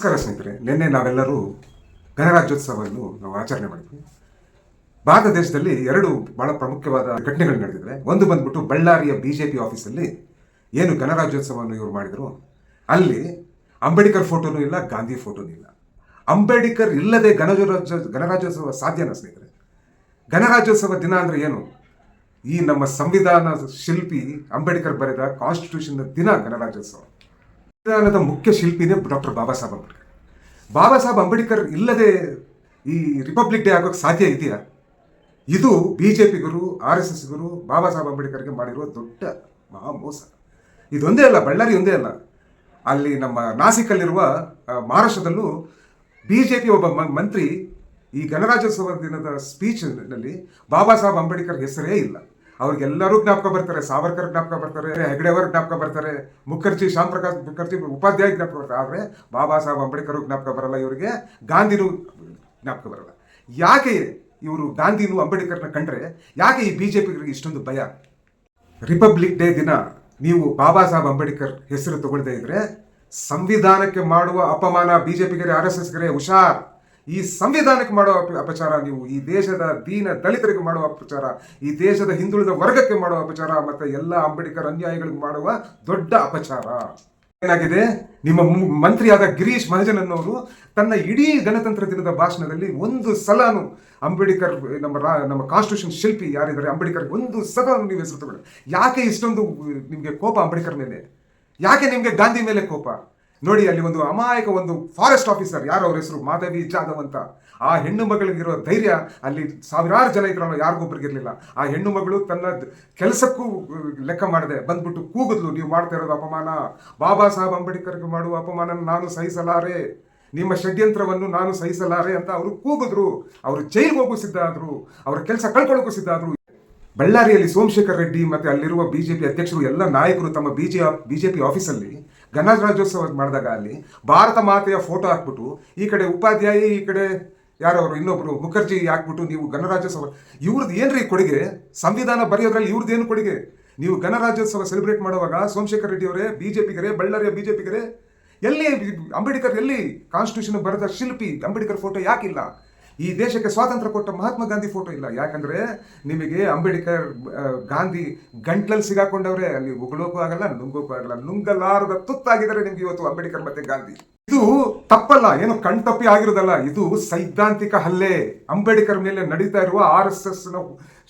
ನಮಸ್ಕಾರ ಸ್ನೇಹಿತರೆ, ನಿನ್ನೆ ನಾವೆಲ್ಲರೂ ಗಣರಾಜ್ಯೋತ್ಸವವನ್ನು ನಾವು ಆಚರಣೆ ಮಾಡಿದ್ವಿ. ಭಾರತ ದೇಶದಲ್ಲಿ ಎರಡು ಬಹಳ ಪ್ರಮುಖವಾದ ಘಟನೆಗಳು ನಡೆದಿದೆ ಒಂದು ಬಂದ್ಬಿಟ್ಟು ಬಳ್ಳಾರಿಯ ಬಿಜೆಪಿ ಆಫೀಸಲ್ಲಿ ಏನು ಗಣರಾಜ್ಯೋತ್ಸವವನ್ನು ಇವರು ಮಾಡಿದರು? ಅಲ್ಲಿ ಅಂಬೇಡ್ಕರ್ ಫೋಟೋನೂ ಇಲ್ಲ, ಗಾಂಧಿ ಫೋಟೋನೂ ಇಲ್ಲ. ಅಂಬೇಡ್ಕರ್ ಇಲ್ಲದೆ ಗಣರಾಜ್ಯ, ಗಣರಾಜ್ಯೋತ್ಸವ ಸಾಧ್ಯನಾ ಸ್ನೇಹಿತರೆ? ಗಣರಾಜ್ಯೋತ್ಸವ ದಿನ ಅಂದರೆ ಏನು? ಈ ನಮ್ಮ ಸಂವಿಧಾನ ಶಿಲ್ಪಿ ಅಂಬೇಡ್ಕರ್ ಬರೆದ ಕಾನ್ಸ್ಟಿಟ್ಯೂಷನ್ ದಿನ ಗಣರಾಜ್ಯೋತ್ಸವ. ಸಂವಿಧಾನದ ಮುಖ್ಯ ಶಿಲ್ಪಿನೇ ಡಾಕ್ಟರ್ ಬಾಬಾ ಸಾಹೇಬ್ ಅಂಬೇಡ್ಕರ್. ಬಾಬಾ ಸಾಹೇಬ್ ಅಂಬೇಡ್ಕರ್ ಇಲ್ಲದೆ ಈ ರಿಪಬ್ಲಿಕ್ ಡೇ ಆಗೋಕ್ಕೆ ಸಾಧ್ಯ ಇದೆಯಾ? ಇದು ಬಿ ಜೆ ಪಿಗರು ಆರ್ ಎಸ್ ಎಸ್ಗರು ಬಾಬಾ ಸಾಹೇಬ್ ಅಂಬೇಡ್ಕರ್ಗೆ ಮಾಡಿರುವ ದೊಡ್ಡ ಮಹಾ ಮೋಸ ಇದೊಂದೇ ಅಲ್ಲ, ಬಳ್ಳಾರಿ ಒಂದೇ ಅಲ್ಲ. ಅಲ್ಲಿ ನಮ್ಮ ನಾಸಿಕಲ್ಲಿರುವ ಮಹಾರಾಷ್ಟ್ರದಲ್ಲೂ ಬಿ ಜೆ ಪಿ ಒಬ್ಬ ಮಂತ್ರಿ ಈ ಗಣರಾಜ್ಯೋತ್ಸವ ದಿನದ ಸ್ಪೀಚ್ನಲ್ಲಿ ಬಾಬಾ ಸಾಹೇಬ್ ಅಂಬೇಡ್ಕರ್ ಹೆಸರೇ ಇಲ್ಲ. ಅವ್ರಿಗೆಲ್ಲರೂ ಜ್ಞಾಪಕ ಬರ್ತಾರೆ, ಸಾವರ್ಕರ್ ಜ್ಞಾಪಕ ಬರ್ತಾರೆ, ಹೆಗಡೆಯವರ್ ಜ್ಞಾಪಕ ಬರ್ತಾರೆ, ಮುಖರ್ಜಿ ಶ್ಯಾಮ್ ಪ್ರಕಾಶ್ ಮುಖರ್ಜಿ ಉಪಾಧ್ಯಾಯ ಜ್ಞಾಪಕ ಬರ್ತಾರೆ. ಆದರೆ ಬಾಬಾ ಸಾಹೇಬ್ ಅಂಬೇಡ್ಕರ್ ಜ್ಞಾಪಕ ಬರಲ್ಲ ಇವರಿಗೆ, ಗಾಂಧಿನೂ ಜ್ಞಾಪಕ ಬರಲ್ಲ. ಯಾಕೆ ಇವರು ಗಾಂಧಿನೂ ಅಂಬೇಡ್ಕರ್ನ ಕಂಡ್ರೆ, ಯಾಕೆ ಈ ಬಿ ಜೆ ಇಷ್ಟೊಂದು ಭಯ? ರಿಪಬ್ಲಿಕ್ ಡೇ ದಿನ ನೀವು ಬಾಬಾ ಸಾಹೇಬ್ ಅಂಬೇಡ್ಕರ್ ಹೆಸರು ತಗೊಳ್ದೇ ಇದ್ರೆ, ಸಂವಿಧಾನಕ್ಕೆ ಮಾಡುವ ಅಪಮಾನ ಬಿಜೆಪಿಗರೇ, ಆರ್ ಎಸ್ ಎಸ್ಗರೇ ಹುಷಾರ್. ಈ ಸಂವಿಧಾನಕ್ಕೆ ಮಾಡುವ ಅಪಚಾರ, ನೀವು ಈ ದೇಶದ ದೀನ ದಲಿತರಿಗೆ ಮಾಡುವ ಅಪಚಾರ, ಈ ದೇಶದ ಹಿಂದುಳಿದ ವರ್ಗಕ್ಕೆ ಮಾಡುವ ಅಪಚಾರ, ಮತ್ತೆ ಎಲ್ಲ ಅಂಬೇಡ್ಕರ್ ಅನ್ಯಾಯಗಳಿಗೆ ಮಾಡುವ ದೊಡ್ಡ ಅಪಚಾರ. ಏನಾಗಿದೆ? ನಿಮ್ಮ ಮಂತ್ರಿಯಾದ ಗಿರೀಶ್ ಮಹಾಜನ್ ಅನ್ನೋರು ತನ್ನ ಇಡೀ ಗಣತಂತ್ರ ದಿನದ ಭಾಷಣದಲ್ಲಿ ಒಂದು ಸಲಾನು ಅಂಬೇಡ್ಕರ್, ನಮ್ಮ ರಾ- ನಮ್ಮ ಕಾನ್ಸ್ಟಿಟ್ಯೂಷನ್ ಶಿಲ್ಪಿ ಯಾರಿದ್ದಾರೆ? ಅಂಬೇಡ್ಕರ್ ಒಂದು ಸಲ ನೀವು ಹೆಸರು ಯಾಕೆ ಇಷ್ಟೊಂದು, ನಿಮಗೆ ಕೋಪ ಅಂಬೇಡ್ಕರ್ ಮೇಲೆ? ಯಾಕೆ ನಿಮಗೆ ಗಾಂಧಿ ಮೇಲೆ ಕೋಪ? ನೋಡಿ, ಅಲ್ಲಿ ಒಂದು ಅಮಾಯಕ ಒಂದು ಫಾರೆಸ್ಟ್ ಆಫೀಸರ್ ಯಾರು ಅವ್ರ ಹೆಸರು? ಮಾಧವಿ ಜಾಧವ್ ಅಂತ. ಆ ಹೆಣ್ಣು ಮಗಳಿಗಿರೋ ಧೈರ್ಯ ಅಲ್ಲಿ ಸಾವಿರಾರು ಜನ ಇದ್ರಲ್ಲ ಯಾರಿಗೊಬ್ರಿಗಿರ್ಲಿಲ್ಲ ಆ ಹೆಣ್ಣು ಮಗಳು ತನ್ನ ಕೆಲಸಕ್ಕೂ ಲೆಕ್ಕ ಮಾಡಿದೆ. ಬಂದ್ಬಿಟ್ಟು ಕೂಗಿದ್ಲು. ನೀವು ಮಾಡ್ತಾ ಇರೋದು ಅಪಮಾನ? ಬಾಬಾ ಸಾಹೇಬ್ ಅಂಬೇಡ್ಕರ್ಗೆ ಮಾಡುವ ಅಪಮಾನ ನಾನು ಸಹಿಸಲಾರೆ. ನಿಮ್ಮ ಷಡ್ಯಂತ್ರವನ್ನು ನಾನು ಸಹಿಸಲಾರೆ ಅಂತ ಅವರು ಕೂಗಿದ್ರು. ಅವರು ಜೈಲಿಗೆ ಹೋಗು ಸಿದ್ಧ ಆದ್ರು. ಅವರ ಕೆಲಸ ಕಳ್ಕೊಳ್ಳೋಕ್ಕೂ ಸಿದ್ಧ ಆದ್ರು. ಬಳ್ಳಾರಿಯಲ್ಲಿ ಸೋಮಶೇಖರ್ ರೆಡ್ಡಿ ಮತ್ತೆ ಅಲ್ಲಿರುವ ಬಿಜೆಪಿ ಅಧ್ಯಕ್ಷರು ಎಲ್ಲ ನಾಯಕರು ತಮ್ಮ ಬಿಜೆ ಬಿಜೆಪಿ ಆಫೀಸಲ್ಲಿ ಗಣರಾಜ್ಯೋತ್ಸವ ಮಾಡಿದಾಗ ಅಲ್ಲಿ ಭಾರತ ಮಾತೆಯ ಫೋಟೋ ಹಾಕ್ಬಿಟ್ಟು ಈ ಕಡೆ ಉಪಾಧ್ಯಾಯ, ಈ ಕಡೆ ಯಾರವರು ಇನ್ನೊಬ್ರು ಮುಖರ್ಜಿ ಹಾಕ್ಬಿಟ್ಟು ನೀವು ಗಣರಾಜ್ಯೋತ್ಸವ ಇವ್ರದ್ದು ಏನ್ರಿ ಕೊಡುಗೆ? ಸಂವಿಧಾನ ಬರೆಯೋದ್ರಲ್ಲಿ ಇವ್ರದ್ದು ಏನು ಕೊಡುಗೆ? ನೀವು ಗಣರಾಜ್ಯೋತ್ಸವ ಸೆಲೆಬ್ರೇಟ್ ಮಾಡುವಾಗ ಸೋಮಶೇಖರ್ ರೆಡ್ಡಿ ಅವರೇ ಬಿಜೆಪಿಗರೇ ಬಳ್ಳಾರಿಯ ಬಿಜೆಪಿಗರೇ ಎಲ್ಲಿ ಅಂಬೇಡ್ಕರ್ ಎಲ್ಲಿ ಕಾನ್ಸ್ಟಿಟ್ಯೂಷನ್ ಬರೆದ ಶಿಲ್ಪಿ ಅಂಬೇಡ್ಕರ್ ಫೋಟೋ ಯಾಕಿಲ್ಲ? ಈ ದೇಶಕ್ಕೆ ಸ್ವಾತಂತ್ರ್ಯ ಕೊಟ್ಟ ಮಹಾತ್ಮ ಗಾಂಧಿ ಫೋಟೋ ಇಲ್ಲ. ಯಾಕಂದ್ರೆ ನಿಮಗೆ ಅಂಬೇಡ್ಕರ್ ಗಾಂಧಿ ಗಂಟ್ಲಲ್ಲಿ ಸಿಗಾಕೊಂಡವ್ರೆ, ಅಲ್ಲಿ ಉಗುಳೋಕ್ಕೂ ಆಗಲ್ಲ ನುಂಗೋಕ್ಕೂ ಆಗಲ್ಲ, ನುಂಗಲಾರದ ತುತ್ತಾಗಿದ್ದಾರೆ ನಿಮ್ಗೆ ಇವತ್ತು ಅಂಬೇಡ್ಕರ್ ಮತ್ತೆ ಗಾಂಧಿ. ಇದು ತಪ್ಪಲ್ಲ, ಏನು ಕಣ್ತಪ್ಪಿ ಆಗಿರೋದಲ್ಲ. ಇದು ಸೈದ್ಧಾಂತಿಕ ಹಲ್ಲೆ. ಅಂಬೇಡ್ಕರ್ ಮೇಲೆ ನಡೀತಾ ಇರುವ ಆರ್ ಎಸ್ ಎಸ್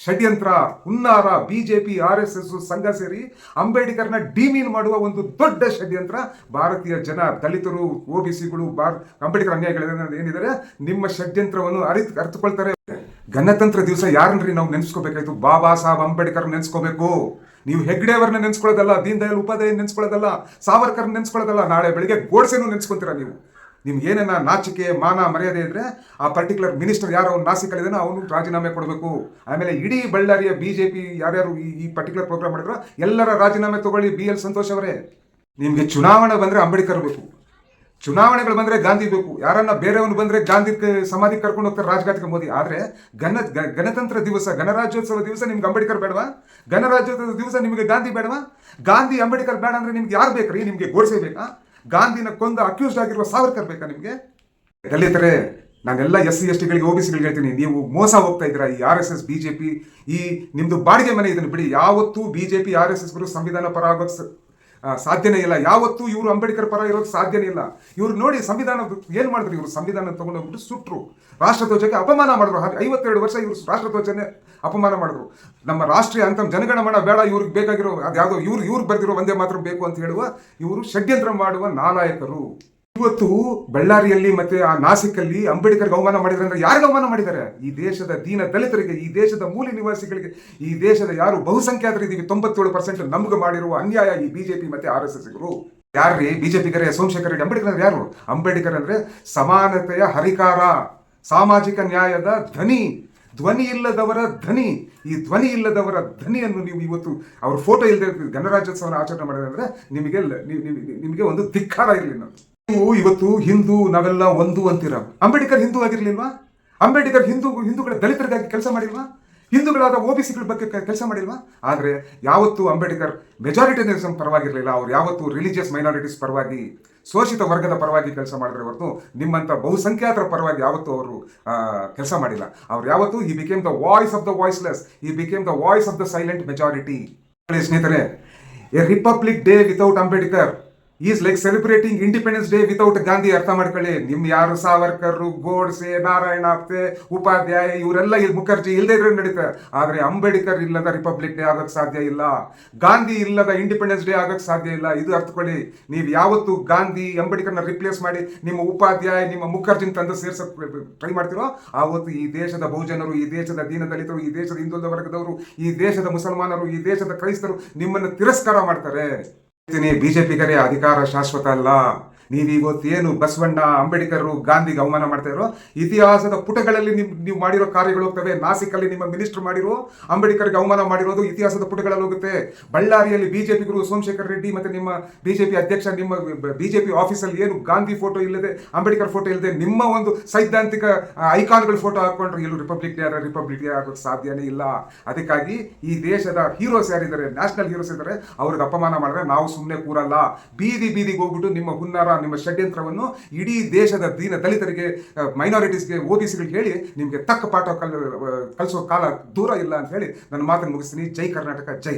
ಷಡ್ಯಂತ್ರ. ಹುನ್ನಾರ ಬಿಜೆಪಿ ಆರ್ ಎಸ್ ಎಸ್ ಸಂಘ ಸೇರಿ ಅಂಬೇಡ್ಕರ್ನ ಡಿಮೀನ್ ಮಾಡುವ ಒಂದು ದೊಡ್ಡ ಷಡ್ಯಂತ್ರ. ಭಾರತೀಯ ಜನ, ದಲಿತರು, ಒ ಬಿ ಸಿಗಳು ಬಾರ್ ಅಂಬೇಡ್ಕರ್ ಅನ್ಯಾಯಗಳು ಏನಿದ್ದಾರೆ, ನಿಮ್ಮ ಷಡ್ಯಂತ್ರವನ್ನು ಅರಿತು ಅರ್ಥಕೊಳ್ತಾರೆ ಗಣತಂತ್ರ ದಿವಸ ಯಾರನ್ರಿ ನಾವು ನೆನೆಸ್ಕೋಬೇಕಾಯ್ತು? ಬಾಬಾ ಸಾಹೇಬ್ ಅಂಬೇಡ್ಕರ್ ನೆನೆಸ್ಕೋಬೇಕು. ನೀವು ಹೆಗ್ಡೆಯವರನ್ನ ನೆನೆಸ್ಕೊಳ್ಳೋದಲ್ಲ ದೀನ್ ದಯಾಳ್ ಉಪಾಧ್ಯಾಯ ನೆನೆಸ್ಕೊಳ್ಳೋದಲ್ಲ ಸಾವರ್ಕರ್ ನೆನೆಸ್ಕೊಳ್ಳೋದಲ್ಲ, ನಾಳೆ ಬೆಳಿಗ್ಗೆ ಗೋಡ್ಸೆನೂ ನೆನೆಸ್ಕೊಂತೀರ ನೀವು? ನಿಮ್ಗೆ ಏನೇನ ನಾಚಿಕೆ, ಮಾನ, ಮರ್ಯಾದೆ ಇದ್ರೆ ಆ ಪರ್ಟಿಕ್ಯುಲರ್ ಮಿನಿಸ್ಟರ್ ಯಾರು, ಅವ್ನು ನಾಸಿಕಲ್ಲಿದ್ದಾನೆ ಅವನು ರಾಜೀನಾಮೆ ಕೊಡಬೇಕು. ಆಮೇಲೆ ಇಡೀ ಬಳ್ಳಾರಿಯ ಬಿ ಜೆ ಪಿ ಯಾರ್ಯಾರು ಈ ಪರ್ಟಿಕ್ಯುಲರ್ ಪ್ರೋಗ್ರಾಮ್ ಮಾಡಿದ್ರು ಎಲ್ಲರ ರಾಜೀನಾಮೆ ತಗೊಳ್ಳಿ ಬಿ ಎಲ್ ಸಂತೋಷ್ ಅವರೇ. ನಿಮಗೆ ಚುನಾವಣೆ ಬಂದರೆ ಅಂಬೇಡ್ಕರ್ ಬೇಕು. ಚುನಾವಣೆಗಳು ಬಂದರೆ ಗಾಂಧಿ ಬೇಕು. ಯಾರನ್ನ ಬೇರೆಯವನು ಬಂದರೆ ಗಾಂಧಿ ಸಮಾಧಿ ಕರ್ಕೊಂಡು ಹೋಗ್ತಾರೆ ರಾಜಘಾತಕ್ಕೆ ಮೋದಿ. ಆದರೆ ಗಣ ಗಣತಂತ್ರ ದಿವಸ, ಗಣರಾಜ್ಯೋತ್ಸವ ದಿವಸ ನಿಮ್ಗೆ ಅಂಬೇಡ್ಕರ್ ಬೇಡವಾ? ಗಣರಾಜ್ಯೋತ್ಸವ ದಿವಸ ನಿಮಗೆ ಗಾಂಧಿ ಬೇಡವಾ? ಗಾಂಧಿ ಅಂಬೇಡ್ಕರ್ ಬೇಡ ಅಂದರೆ ನಿಮ್ಗೆ ಯಾರು ಬೇಕ್ರಿ ನಿಮಗೆ ಗೋಡ್ಸೆ ಬೇಕಾ? ಗಾಂಧಿನ ಕೊಂದ ಅಕ್ಯೂಸ್ಡ್ ಆಗಿರುವ ಸಾವಿರ ಬೇಕಾ ನಿಮಗೆ? ದಲಿತರೆ ನಾನೆಲ್ಲ ಎಸ್ ಸಿ ಎಸ್ ಟಿಗಳಿಗೆ ಒ ಬಿ ಸಿಗಳಿಗೆ ಹೇಳ್ತೀನಿ. ನೀವು ಮೋಸ ಹೋಗ್ತಾ ಇದ್ದೀರಾ ಈ ಆರ್ ಎಸ್ ಎಸ್ ಬಿಜೆಪಿ ಈ ನಿಮ್ದು ಬಾಡಿಗೆ ಮನೆ ಇದನ್ನು ಬಿಡಿ. ಯಾವತ್ತೂ ಬಿಜೆಪಿ ಆರ್ ಎಸ್ ಎಸ್ಗಳು ಸಂವಿಧಾನ ಪರ ಆಗೋಕ್ ಸ- ಆ, ಸಾಧ್ಯನೇ ಇಲ್ಲ. ಯಾವತ್ತೂ ಇವರು ಅಂಬೇಡ್ಕರ್ ಪರ ಇರೋಕೆ ಸಾಧ್ಯನೇ ಇಲ್ಲ. ಇವ್ರು ನೋಡಿ ಸಂವಿಧಾನ ಏನು ಮಾಡಿದ್ರು? ಇವರು ಸಂವಿಧಾನ ತಗೊಂಡೋಗ್ಬಿಟ್ಟು ಸುಟ್ಟರು ರಾಷ್ಟ್ರಧ್ವಜಕ್ಕೆ ಅಪಮಾನ ಮಾಡಿದ್ರು. ಐವತ್ತೆರಡು ವರ್ಷ ಇವರು ರಾಷ್ಟ್ರಧ್ವಜನೇ ಅಪಮಾನ ಮಾಡಿದ್ರು. ನಮ್ಮ ರಾಷ್ಟ್ರೀಯ ಅಂತ ಜನಗಣಮಣ ಬೇಡ. ಇವ್ರಿಗೆ ಬೇಕಾಗಿರೋ ಅದ್ಯಾವುದೋ ಇವ್ರು ಇವ್ರಿಗೆ ಬರ್ದಿರೋ ಒಂದೇ ಮಾತ್ರ ಬೇಕು ಅಂತ ಹೇಳುವ ಇವರು ಷಡ್ಯಂತ್ರ ಮಾಡುವ ನಾಲಾಯಕರು. ಇವತ್ತು ಬಳ್ಳಾರಿಯಲ್ಲಿ ಮತ್ತೆ ಆ ನಾಸಿಕಲ್ಲಿ ಅಂಬೇಡ್ಕರ್ಗೆ ಅವಮಾನ ಮಾಡಿದ್ರೆ ಅಂದ್ರೆ ಯಾರಿಗೆ ಅವಮಾನ ಮಾಡಿದ್ದಾರೆ? ಈ ದೇಶದ ದೀನ ದಲಿತರಿಗೆ, ಈ ದೇಶದ ಮೂಲ ನಿವಾಸಿಗಳಿಗೆ, ಈ ದೇಶದ ಯಾರು ಬಹುಸಂಖ್ಯಾತರಿದ್ದೀವಿ ತೊಂಬತ್ತೇಳು ಪರ್ಸೆಂಟ್ ನಮ್ಗೆ ಮಾಡಿರುವ ಅನ್ಯಾಯ ಈ ಬಿಜೆಪಿ ಮತ್ತೆ ಆರ್ ಎಸ್ ಎಸ್ಗಳು ಯಾರ್ರಿ? ಬಿಜೆಪಿಗರೇ ಸೋಮಶೇಖರ್ ರೆಡ್ಡಿ, ಅಂಬೇಡ್ಕರ್ ಅಂದ್ರೆ ಯಾರು? ಅಂಬೇಡ್ಕರ್ ಅಂದ್ರೆ ಸಮಾನತೆಯ ಹರಿಕಾರ, ಸಾಮಾಜಿಕ ನ್ಯಾಯದ ಧ್ವನಿ ಧ್ವನಿ ಇಲ್ಲದವರ ಧ್ವನಿ. ಈ ಧ್ವನಿ ಇಲ್ಲದವರ ಧ್ವನಿಯನ್ನು ನೀವು ಇವತ್ತು ಅವ್ರ ಫೋಟೋ ಇಲ್ಲದೆ ಗಣರಾಜ್ಯೋತ್ಸವನ ಆಚರಣೆ ಮಾಡಿದ್ರೆ ನಿಮಗೆ ನಿಮಗೆ ಒಂದು ಧಿಕ್ಕಾರ ಇರಲಿ ನೀವು ಇವತ್ತು ಹಿಂದೂ ನಾವೆಲ್ಲ ಒಂದು ಅಂತೀರ? ಅಂಬೇಡ್ಕರ್ ಹಿಂದೂ ಆಗಿರ್ಲಿಲ್ವಾ? ಅಂಬೇಡ್ಕರ್ ಹಿಂದೂ, ಹಿಂದೂಗಳ ದಲಿತರಿಗಾಗಿ ಕೆಲಸ ಮಾಡಿಲ್ವಾ? ಹಿಂದೂಗಳಾದ ಒ ಬಿ ಸಿಗಳ ಬಗ್ಗೆ ಕೆಲಸ ಮಾಡಿಲ್ವಾ? ಆದರೆ ಯಾವತ್ತೂ ಅಂಬೇಡ್ಕರ್ ಮೆಜಾರಿಟಿನಿಸಮ್ ಪರವಾಗಿರಲಿಲ್ಲ. ಅವ್ರು ಯಾವತ್ತೂ ರಿಲಿಜಿಯಸ್ ಮೈನಾರಿಟೀಸ್ ಪರವಾಗಿ, ಶೋಷಿತ ವರ್ಗದ ಪರವಾಗಿ ಕೆಲಸ ಮಾಡಿದ್ರೆ ಹೊರತು ನಿಮ್ಮಂಥ ಬಹುಸಂಖ್ಯಾತರ ಪರವಾಗಿ ಯಾವತ್ತೂ ಅವರು ಕೆಲಸ ಮಾಡಿಲ್ಲ. ಅವ್ರು ಯಾವತ್ತೂ ಈ became the voice of the voiceless ಈ became the voice of the silent majority ಸ್ನೇಹಿತರೆ a republic day without Ambedkar. Is like celebrating independence day without Gandhi ಅರ್ಥ ಮಾಡ್ಕೊಳ್ಳಿ. ನಿಮ್ ಯಾರು ಸಾವರ್ಕರ್ ಗೋಡ್ಸೆ ನಾರಾಯಣ ಆಪ್ತೆ ಉಪಾಧ್ಯಾಯ, ಇವರೆಲ್ಲ ಇಲ್ಲಿ ಮುಖರ್ಜಿ ಇಲ್ಲದೆ ಇದ್ರೆ ನಡೀತಾರೆ ಆದ್ರೆ ಅಂಬೇಡ್ಕರ್ ಇಲ್ಲದ ರಿಪಬ್ಲಿಕ್ ಡೇ ಆಗೋಕ್ ಸಾಧ್ಯ ಇಲ್ಲ. ಗಾಂಧಿ ಇಲ್ಲದ ಇಂಡಿಪೆಂಡೆನ್ಸ್ ಡೇ ಆಗೋಕ್ ಸಾಧ್ಯ ಇಲ್ಲ. ಇದು ಅರ್ಥಕೊಳ್ಳಿ. ನೀವು ಯಾವತ್ತು ಗಾಂಧಿ, ಅಂಬೇಡ್ಕರ್ನ ರಿಪ್ಲೇಸ್ ಮಾಡಿ ನಿಮ್ಮ ಉಪಾಧ್ಯಾಯ, ನಿಮ್ಮ ಮುಖರ್ಜಿನ ತಂದು ಸೇರ್ಸಕ್ ಟ್ರೈ ಮಾಡ್ತಿರೋ, ಆವತ್ತು ಈ ದೇಶದ ಬಹುಜನರು, ಈ ದೇಶದ ದೀನ ದಲಿತರು, ಈ ದೇಶದ ಹಿಂದುಳಿದ ವರ್ಗದವರು, ಈ ದೇಶದ ಮುಸಲ್ಮಾನರು, ಈ ದೇಶದ ಕ್ರೈಸ್ತರು ನಿಮ್ಮನ್ನು ತಿರಸ್ಕಾರ ಮಾಡ್ತಾರೆ. ಬಿಜೆಪಿಗರೇ ಅಧಿಕಾರ ಶಾಶ್ವತ ಅಲ್ಲ ನೀವು ಇವತ್ತೇನು ಬಸವಣ್ಣ ಅಂಬೇಡ್ಕರ್ ಗಾಂಧಿಗೆ ಅವಮಾನ ಮಾಡ್ತಾ ಇರೋ ಇತಿಹಾಸದ ಪುಟಗಳಲ್ಲಿ ನಿಮ್ ನೀವು ಮಾಡಿರೋ ಕಾರ್ಯಗಳು ಹೋಗ್ತವೆ. ನಾಸಿಕಲ್ಲಿ ನಿಮ್ಮ ಮಿನಿಸ್ಟರ್ ಮಾಡಿರೋ ಅಂಬೇಡ್ಕರ್ಗೆ ಅವಮಾನ ಮಾಡಿರೋದು ಇತಿಹಾಸದ ಪುಟಗಳಲ್ಲಿ ಹೋಗುತ್ತೆ. ಬಳ್ಳಾರಿಯಲ್ಲಿ ಬಿಜೆಪಿಗರು ಸೋಮಶೇಖರ್ ರೆಡ್ಡಿ ಮತ್ತೆ ನಿಮ್ಮ ಬಿಜೆಪಿ ಅಧ್ಯಕ್ಷ, ನಿಮ್ಮ ಬಿಜೆಪಿ ಆಫೀಸಲ್ಲಿ ಏನು ಗಾಂಧಿ ಫೋಟೋ ಇಲ್ಲದೆ, ಅಂಬೇಡ್ಕರ್ ಫೋಟೋ ಇಲ್ಲದೆ ನಿಮ್ಮ ಒಂದು ಸೈದ್ಧಾಂತಿಕ ಐಕಾನ್ಗಳ ಫೋಟೋ ಹಾಕೊಂಡ್ರೆ ಎಲ್ಲೂ ರಿಪಬ್ಲಿಕ್ ಡೇ ರಿಪಬ್ಲಿಕ್ ಡೇ ಆಗೋಕ್ಕೆ ಸಾಧ್ಯನೇ ಇಲ್ಲ. ಅದಕ್ಕಾಗಿ ಈ ದೇಶದ ಹೀರೋಸ್ ಯಾರಿದ್ದಾರೆ, ನ್ಯಾಷನಲ್ ಹೀರೋಸ್ ಇದ್ದಾರೆ, ಅವ್ರಿಗೆ ಅಪಮಾನ ಮಾಡಿದ್ರೆ ನಾವು ಸುಮ್ಮನೆ ಕೂರಲ್ಲ. ಬೀದಿ ಬೀದಿಗೆ ಹೋಗ್ಬಿಟ್ಟು ನಿಮ್ಮ ಹುನ್ನಾರ ನಿಮ್ಮ ಷಡ್ಯಂತ್ರವನ್ನು ಇಡೀ ದೇಶದ ದೀನ ದಲಿತರಿಗೆ ಮೈನಾರಿಟೀಸ್ಗೆ ಗೆ ಬಿ ಹೇಳಿ ನಿಮಗೆ ತಕ್ಕ ಪಾಠ ಕಲ್ ಕಲಿಸೋ ಕಾಲ ದೂರ ಇಲ್ಲ ಅಂತ ಹೇಳಿ ನನ್ನ ಮಾತನ್ನು ಮುಗಿಸ್ತೀನಿ. ಜೈ ಕರ್ನಾಟಕ, ಜೈ